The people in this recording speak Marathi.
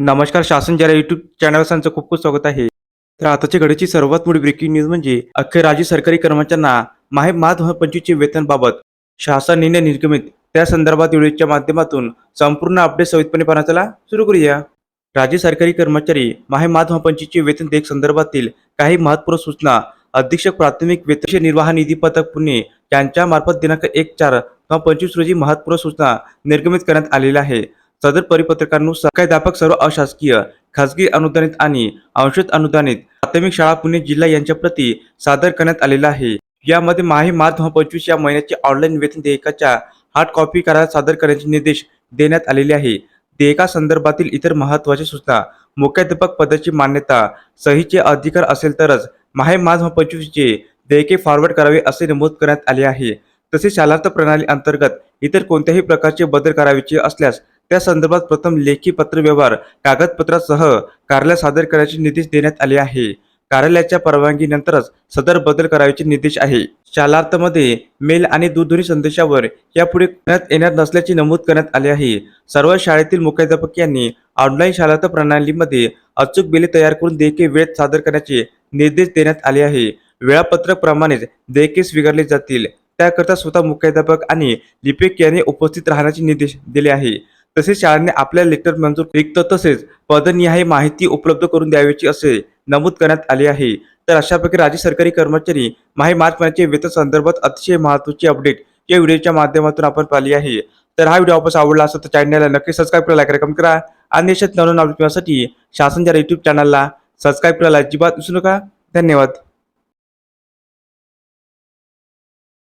नमस्कार शासन जरा युट्यूब चॅनल खूप खूप स्वागत आहे. तर आताच्या घडीची सर्वात मोठी ब्रेकिंग न्यूज म्हणजे अखेर राज्य सरकारी कर्मचाऱ्यांना माहे माह पंचवीसचे वेतनबाबत शासन निर्णय निर्गमित. त्या संदर्भात व्हिडिओच्या माध्यमातून संपूर्ण अपडेट सवितपणे पाहण्याचा सुरू करूया. राज्य सरकारी कर्मचारी माहे माह पंचवीसचे वेतन देख संदर्भातील काही महत्त्वपूर्ण सूचना अधीक्षक प्राथमिक वेतन निर्वाह निधी पथक पुणे यांच्या मार्फत दिनांक एक चार पंचवीस रोजी महत्त्वपूर्ण सूचना निर्गमित करण्यात आलेल्या आहे. सदर परिपत्रकानुसार मुख्याध्यापक सर्व अशासकीय खासगी अनुदानित आणि अंशत अनुदानित प्राथमिक शाळा पुणे जिल्हा यांच्या प्रती सादर करण्यात आलेला आहे. यामध्ये माहे मार्च दोन पंचवीस या महिन्याचे ऑनलाईन वेतन देयकाच्या हार्ड कॉपी करार सादर करण्याचे निर्देश देण्यात आलेले आहे. देयका संदर्भातील इतर महत्त्वाच्या सूचना मुख्याध्यापक पदाची मान्यता सहीचे अधिकार असेल तरच माहे मार्च पंचवीसचे देयके फॉरवर्ड करावे असे नमूद करण्यात आले आहे. तसेच शालार्थ प्रणाली अंतर्गत इतर कोणत्याही प्रकारचे बदल करावेचे असल्यास त्या संदर्भात प्रथम लेखी पत्रव्यवहार कागदपत्रासह कार्यालय सादर करण्याचे निर्देश देण्यात आले आहे. कार्यालयाच्या परवानगीनंतरच सदर बदल करायचे निर्देश आहे. शालार्थमध्ये मेल आणि दूरध्वनी संदेशावर यापुढे करण्यात येणार नसल्याचे नमूद करण्यात आले आहे. सर्व शाळेतील मुख्याध्यापक यांनी ऑनलाईन शालार्थ प्रणालीमध्ये अचूक बिले तयार करून देयके वेळेत सादर करण्याचे निर्देश देण्यात आले आहे. वेळापत्रक प्रमाणेच देयके स्वीकारले जातील. त्याकरता स्वतः मुख्याध्यापक आणि लिपिक यांनी उपस्थित राहण्याचे निर्देश दिले आहे. तसेच शाळांनी आपल्या लेटर मंजूर रिक्त तसेच पदनिहाय माहिती उपलब्ध करून द्यावीची असे नमूद करण्यात आले आहे. तर अशा प्रकारे राज्य सरकारी कर्मचारी माहे मार्च महिन्याचे वेतन संदर्भात अतिशय महत्वाची अपडेट या व्हिडिओच्या माध्यमातून आपण पाहिली आहे. तर हा व्हिडिओ आपण आवडला असेल तर चॅनलला नक्की सबस्क्राईब करा लाईक करा आणि देशात नवनवीन अपडेट मिळण्यासाठी युट्यूब चॅनलला सबस्क्राईब करायला अजिबात विसरू नका. धन्यवाद.